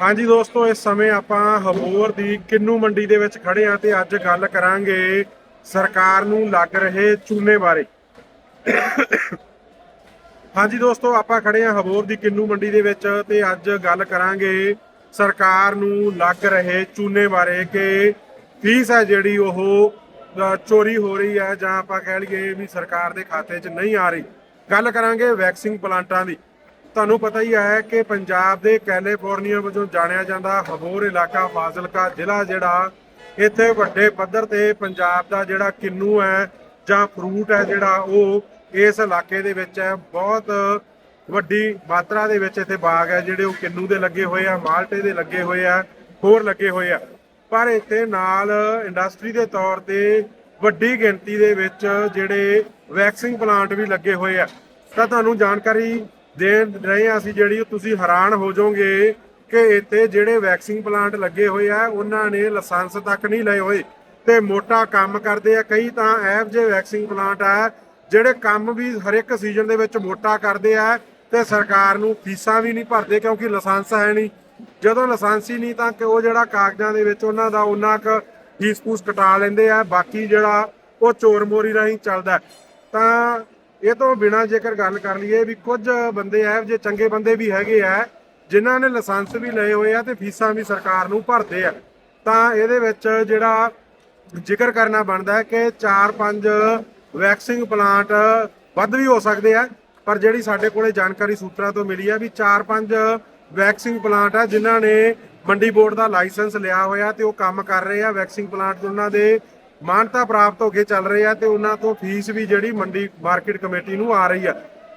ਹਾਂਜੀ ਦੋਸਤੋ, ਇਸ ਸਮੇਂ ਆਪਾਂ ਹਬੋਰ ਦੀ ਕਿੰਨੂ ਮੰਡੀ ਦੇ ਵਿੱਚ ਖੜੇ ਆ ਤੇ ਅੱਜ ਗੱਲ ਕਰਾਂਗੇ ਸਰਕਾਰ ਨੂੰ ਲੱਗ ਰਹੇ ਚੂਨੇ ਬਾਰੇ। ਹਾਂਜੀ ਦੋਸਤੋ, ਆਪਾਂ ਖੜੇ ਆ ਹਬੋਰ ਦੀ ਕਿੰਨੂ ਮੰਡੀ ਦੇ ਵਿੱਚ ਤੇ ਅੱਜ ਗੱਲ ਕਰਾਂਗੇ ਸਰਕਾਰ ਨੂੰ ਲੱਗ ਰਹੇ ਚੂਨੇ ਬਾਰੇ ਕਿ ਫੀਸ ਹੈ ਜਿਹੜੀ ਉਹ ਚੋਰੀ ਹੋ ਰਹੀ ਹੈ ਜਾਂ ਆਪਾਂ ਕਹਿ ਲਈਏ ਵੀ ਸਰਕਾਰ ਦੇ ਖਾਤੇ 'ਚ ਨਹੀਂ ਆ ਰਹੀ। ਗੱਲ ਕਰਾਂਗੇ ਵੈਕਸਿੰਗ ਪਲਾਂਟਾਂ ਦੀ। ਤੁਹਾਨੂੰ ਪਤਾ ਹੀ ਹੈ ਕਿ ਪੰਜਾਬ ਦੇ ਕੈਲੀਫੋਰਨੀਆ ਵਜੋਂ ਜਾਣਿਆ ਜਾਂਦਾ ਹਬੋਰ ਇਲਾਕਾ ਫਾਜ਼ਿਲਕਾ ਜ਼ਿਲ੍ਹਾ ਜਿਹੜਾ ਇੱਥੇ ਵੱਡੇ ਪੱਧਰ ਤੇ ਪੰਜਾਬ ਦਾ ਜਿਹੜਾ ਕਿੰਨੂ ਹੈ ਜਾਂ ਫਰੂਟ ਹੈ ਜਿਹੜਾ ਉਹ ਇਸ ਇਲਾਕੇ ਦੇ ਵਿੱਚ ਹੈ। ਬਹੁਤ ਵੱਡੀ ਮਾਤਰਾ ਦੇ ਵਿੱਚ ਇੱਥੇ ਬਾਗ ਹੈ ਜਿਹੜੇ ਉਹ ਕਿੰਨੂ ਦੇ ਲੱਗੇ ਹੋਏ ਆ, ਮਾਲਟੇ ਦੇ ਲੱਗੇ ਹੋਏ ਆ, ਹੋਰ ਲੱਗੇ ਹੋਏ ਆ। ਪਰ ਇੱਥੇ ਨਾਲ ਇੰਡਸਟਰੀ ਦੇ ਤੌਰ ਤੇ ਵੱਡੀ ਗਿਣਤੀ ਦੇ ਵਿੱਚ ਜਿਹੜੇ ਵੈਕਸਿੰਗ ਪਲਾਂਟ ਵੀ ਲੱਗੇ ਹੋਏ ਆ। ਤਾਂ ਤੁਹਾਨੂੰ ਜਾਣਕਾਰੀ ਦੇਣ ਰਹੇ ਹਾਂ ਅਸੀਂ ਜਿਹੜੀ ਤੁਸੀਂ ਹੈਰਾਨ ਹੋ ਜਾਓਗੇ ਕਿ ਇੱਥੇ ਜਿਹੜੇ ਵੈਕਸਿੰਗ ਪਲਾਂਟ ਲੱਗੇ ਹੋਏ ਆ, ਉਹਨਾਂ ਨੇ ਲਾਇਸੈਂਸ ਤੱਕ ਨਹੀਂ ਲਏ ਹੋਏ ਤੇ ਮੋਟਾ ਕੰਮ ਕਰਦੇ ਆ। ਕਈ ਤਾਂ ਇਹੋ ਜਿਹੇ ਵੈਕਸਿੰਗ ਪਲਾਂਟ ਆ ਜਿਹੜੇ ਕੰਮ ਵੀ ਹਰ ਇੱਕ ਸੀਜ਼ਨ ਦੇ ਵਿੱਚ ਮੋਟਾ ਕਰਦੇ ਆ ਤੇ ਸਰਕਾਰ ਨੂੰ ਫੀਸਾਂ ਵੀ ਨਹੀਂ ਭਰਦੇ ਕਿਉਂਕਿ ਲਾਇਸੈਂਸ ਹੈ ਨਹੀਂ। ਜਦੋਂ ਲਾਇਸੈਂਸ ਹੀ ਨਹੀਂ ਤਾਂ ਕਿ ਉਹ ਜਿਹੜਾ ਕਾਗਜ਼ਾਂ ਦੇ ਵਿੱਚ ਉਹਨਾਂ ਦਾ ਉਹਨਾਂ ਕ ਫੀਸ ਫੂਸ ਕਟਾ ਲੈਂਦੇ ਆ, ਬਾਕੀ ਜਿਹੜਾ ਉਹ ਚੋਰ ਮੋਰੀ ਰਾਹੀਂ ਚੱਲਦਾ। ਤਾਂ ਇਹ ਤੋਂ ਬਿਨਾ ਜੇਕਰ ਗੱਲ ਕਰ ਲਈਏ ਵੀ ਕੁਝ ਬੰਦੇ ਇਹੋ ਜਿਹੇ ਚੰਗੇ ਬੰਦੇ ਵੀ ਹੈਗੇ ਆ ਜਿਨ੍ਹਾਂ ਨੇ ਲਾਇਸੈਂਸ ਵੀ ਲਏ ਹੋਏ ਆ ਤੇ ਫੀਸਾਂ ਵੀ ਸਰਕਾਰ ਨੂੰ ਭਰਦੇ ਆ, ਤਾਂ ਇਹਦੇ ਵਿੱਚ ਜਿਹੜਾ ਜ਼ਿਕਰ ਕਰਨਾ ਬਣਦਾ ਹੈ ਕਿ 4-5 ਵੈਕਸਿੰਗ ਪਲਾਂਟ ਵੱਧ ਵੀ ਹੋ ਸਕਦੇ ਆ, ਪਰ ਜਿਹੜੀ ਸਾਡੇ ਕੋਲੇ ਜਾਣਕਾਰੀ ਸੂਤਰਾਂ ਤੋਂ ਮਿਲੀ ਆ ਵੀ 4-5 ਵੈਕਸਿੰਗ ਪਲਾਂਟ ਆ, ਜਿਨ੍ਹਾਂ ਨੇ ਮੰਡੀ ਬੋਰਡ ਦਾ ਲਾਇਸੈਂਸ ਲਿਆ ਹੋਇਆ ਤੇ ਉਹ ਕੰਮ ਕਰ ਰਹੇ ਆ ਵੈਕਸਿੰਗ ਪਲਾਂਟ ਉਹਨਾਂ ਦੇ ਮਾਨਤਾ ਪ੍ਰਾਪਤ ਹੋ ਕੇ ਚੱਲ ਰਹੇ ਆ ਤੇ ਉਹਨਾਂ ਤੋਂ ਫੀਸ ਵੀ ਜਿਹੜੀ ਮੰਡੀ ਮਾਰਕੀਟ ਕਮੇਟੀ ਨੂੰ ਆ ਰਹੀ ਆ।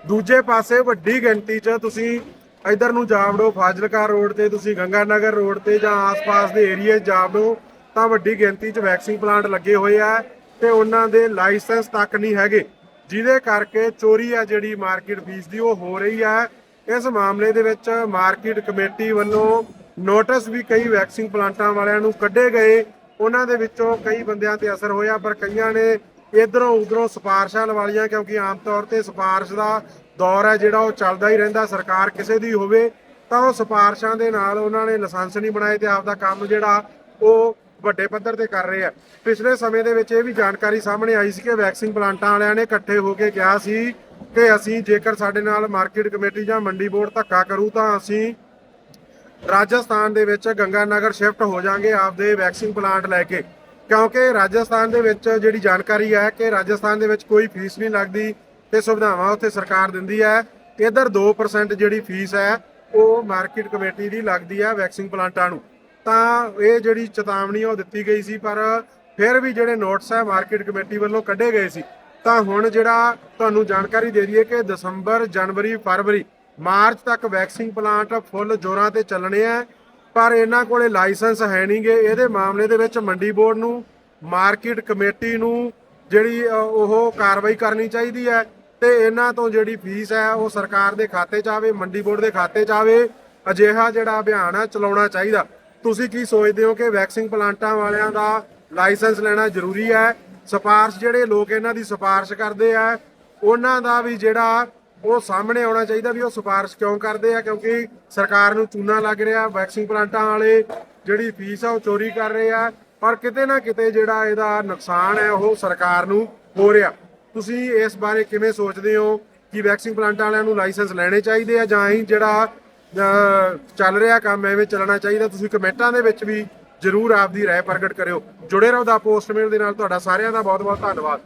ਦੂਜੇ ਪਾਸੇ ਵੱਡੀ ਗਿਣਤੀ 'ਚ ਤੁਸੀਂ ਇਧਰ ਨੂੰ ਜਾਵੜੋ ਫਾਜ਼ਿਲਕਾ ਰੋਡ ਤੇ ਤੁਸੀਂ ਗੰਗਾ ਨਗਰ ਰੋਡ ਤੇ ਜਾਂ ਆਸ-ਪਾਸ ਦੇ ਏਰੀਏ 'ਚ ਜਾਵੜੋ ਤਾਂ ਵੱਡੀ ਗਿਣਤੀ 'ਚ ਵੈਕਸਿੰਗ ਪਲਾਂਟ ਲੱਗੇ ਹੋਏ ਆ ਤੇ ਉਹਨਾਂ ਦੇ ਲਾਇਸੈਂਸ ਤੱਕ ਨਹੀਂ ਹੈਗੇ। ਜਿਹਦੇ ਕਰਕੇ ਚੋਰੀ ਆ ਜਿਹੜੀ ਮਾਰਕੀਟ ਫੀਸ ਦੀ, ਉਹ ਹੋ ਰਹੀ ਆ। ਇਸ ਮਾਮਲੇ ਦੇ ਵਿੱਚ ਮਾਰਕੀਟ ਕਮੇਟੀ ਵੱਲੋਂ ਨੋਟਿਸ ਵੀ ਕਈ ਵੈਕਸਿੰਗ ਪਲਾਂਟਾਂ ਵਾਲਿਆਂ ਨੂੰ ਕੱਢੇ ਗਏ। ਉਹਨਾਂ ਦੇ ਵਿੱਚੋਂ ਕਈ ਬੰਦਿਆਂ ਤੇ ਅਸਰ ਹੋਇਆ, ਪਰ ਕਈਆਂ ਨੇ ਇਧਰੋਂ ਉਧਰੋਂ ਸਿਫਾਰਸ਼ਾਂ ਲਵਾਲੀਆਂ, ਕਿਉਂਕਿ ਆਮ ਤੌਰ ਤੇ ਸਿਫਾਰਸ਼ ਦਾ ਦੌਰ ਹੈ ਜਿਹੜਾ ਉਹ ਚੱਲਦਾ ਹੀ ਰਹਿੰਦਾ, ਸਰਕਾਰ ਕਿਸੇ ਦੀ ਹੋਵੇ ਤਾਂ ਉਹ ਸਿਫਾਰਸ਼ਾਂ ਦੇ ਨਾਲ ਉਹਨਾਂ ਨੇ ਲਾਇਸੈਂਸ ਨਹੀਂ ਬਣਾਏ ਤੇ ਆਪਦਾ ਕੰਮ ਜਿਹੜਾ ਉਹ ਵੱਡੇ ਪੱਧਰ ਤੇ ਕਰ ਰਹੇ ਆ। ਪਿਛਲੇ ਸਮੇਂ ਦੇ ਵਿੱਚ ਇਹ ਵੀ ਜਾਣਕਾਰੀ ਸਾਹਮਣੇ ਆਈ ਸੀ ਕਿ ਵੈਕਸਿੰਗ ਪਲਾਂਟਾਂ ਵਾਲਿਆਂ ਨੇ ਇਕੱਠੇ ਹੋ ਕੇ ਕਿਹਾ ਸੀ ਕਿ ਅਸੀਂ ਜੇਕਰ ਸਾਡੇ ਨਾਲ ਮਾਰਕੀਟ ਕਮੇਟੀ ਜਾਂ ਮੰਡੀ ਬੋਰਡ ਧੱਕਾ ਕਰੂ ਤਾਂ ਅਸੀਂ ਰਾਜਸਥਾਨ ਦੇ ਵਿੱਚ ਗੰਗਾ ਨਗਰ ਸ਼ਿਫਟ ਹੋ ਜਾਾਂਗੇ ਆਪਦੇ ਵੈਕਸਿੰਗ ਪਲਾਂਟ ਲੈ ਕੇ। ਕਿਉਂਕਿ ਰਾਜਸਥਾਨ ਦੇ ਵਿੱਚ ਜਿਹੜੀ ਜਾਣਕਾਰੀ ਹੈ ਕਿ ਰਾਜਸਥਾਨ ਦੇ ਵਿੱਚ ਕੋਈ ਫੀਸ ਨਹੀਂ ਲੱਗਦੀ ਤੇ ਸੁਵਿਧਾਵਾਂ ਉੱਥੇ ਸਰਕਾਰ ਦਿੰਦੀ ਹੈ। ਇਧਰ 2% ਜਿਹੜੀ ਫੀਸ ਹੈ, ਉਹ ਮਾਰਕੀਟ ਕਮੇਟੀ ਦੀ ਲੱਗਦੀ ਹੈ ਵੈਕਸਿੰਗ ਪਲਾਂਟਾਂ ਨੂੰ। ਤਾਂ ਇਹ ਜਿਹੜੀ ਚੇਤਾਵਨੀ ਉਹ ਦਿੱਤੀ ਗਈ ਸੀ, ਪਰ ਫਿਰ ਵੀ ਜਿਹੜੇ ਨੋਟਸ ਹੈ ਮਾਰਕੀਟ ਕਮੇਟੀ ਵੱਲੋਂ ਕੱਢੇ ਗਏ ਸੀ। ਤਾਂ ਹੁਣ ਜਿਹੜਾ ਤੁਹਾਨੂੰ ਜਾਣਕਾਰੀ ਦੇ ਦਈਏ ਕਿ ਦਸੰਬਰ, ਜਨਵਰੀ, ਫਰਵਰੀ ਮਾਰਚ ਤੱਕ ਵੈਕਸਿੰਗ ਪਲਾਂਟ ਫੁੱਲ ਜੋਰਾਂ ਤੇ ਚੱਲਣੇ ਆ, ਪਰ ਇਹਨਾਂ ਕੋਲੇ ਲਾਇਸੈਂਸ ਹੈ ਨਹੀਂਗੇ ਇਹਦੇ ਮਾਮਲੇ ਦੇ ਵਿੱਚ ਮੰਡੀ ਬੋਰਡ ਨੂੰ, ਮਾਰਕੀਟ ਕਮੇਟੀ ਨੂੰ ਜਿਹੜੀ ਉਹ ਕਾਰਵਾਈ ਕਰਨੀ ਚਾਹੀਦੀ ਹੈ ਤੇ ਇਹਨਾਂ ਤੋਂ ਜਿਹੜੀ ਫੀਸ ਹੈ, ਉਹ ਸਰਕਾਰ ਦੇ ਖਾਤੇ 'ਚ ਆਵੇ, ਮੰਡੀ ਬੋਰਡ ਦੇ ਖਾਤੇ 'ਚ ਆਵੇ, ਅਜਿਹਾ ਜਿਹੜਾ ਅਭਿਆਨ ਹੈ, ਚਲਾਉਣਾ ਚਾਹੀਦਾ। ਤੁਸੀਂ ਕੀ ਸੋਚਦੇ ਹੋ ਕਿ ਵੈਕਸਿੰਗ ਪਲਾਂਟਾਂ ਵਾਲਿਆਂ ਦਾ ਲਾਇਸੈਂਸ ਲੈਣਾ ਜ਼ਰੂਰੀ ਹੈ? ਸਿਫਾਰਸ਼ ਜਿਹੜੇ ਲੋਕ ਇਹਨਾਂ ਦੀ ਸਿਫਾਰਸ਼ ਕਰਦੇ ਆ, ਉਹਨਾਂ ਦਾ ਵੀ ਜਿਹੜਾ ਉਹ ਸਾਹਮਣੇ ਆਉਣਾ ਚਾਹੀਦਾ ਵੀ ਉਹ ਸਿਫਾਰਸ਼ ਕਿਉਂ ਕਰਦੇ ਆ, ਕਿਉਂਕਿ ਸਰਕਾਰ ਨੂੰ ਚੂਨਾ ਲੱਗ ਰਿਹਾ ਵੈਕਸਿੰਗ ਪਲਾਂਟਾਂ ਵਾਲੇ ਜਿਹੜੀ ਫੀਸ ਆ ਉਹ ਚੋਰੀ ਕਰ ਰਹੇ ਆ, ਪਰ ਕਿਤੇ ਨਾ ਕਿਤੇ ਜਿਹੜਾ ਇਹਦਾ ਨੁਕਸਾਨ ਹੈ, ਉਹ ਸਰਕਾਰ ਨੂੰ ਹੋ ਰਿਹਾ। ਤੁਸੀਂ ਇਸ ਬਾਰੇ ਕਿਵੇਂ ਸੋਚਦੇ ਹੋ ਕਿ ਵੈਕਸਿੰਗ ਪਲਾਂਟਾਂ ਵਾਲਿਆਂ ਨੂੰ ਲਾਇਸੈਂਸ ਲੈਣੇ ਚਾਹੀਦੇ ਆ, ਜਾਂ ਹੀ ਜਿਹੜਾ ਚੱਲ ਰਿਹਾ ਕੰਮ ਐਵੇਂ ਚੱਲਣਾ ਚਾਹੀਦਾ? ਤੁਸੀਂ ਕਮੈਂਟਾਂ ਦੇ ਵਿੱਚ ਵੀ ਜਰੂਰ ਆਪਦੀ ਰਾਏ ਪ੍ਰਗਟ ਕਰਿਓ। ਜੁੜੇ ਰਹੋ ਦਾ ਪੋਸਟਮੇਲ ਦੇ ਨਾਲ। ਤੁਹਾਡਾ ਸਾਰਿਆਂ ਦਾ ਬਹੁਤ ਬਹੁਤ ਧੰਨਵਾਦ।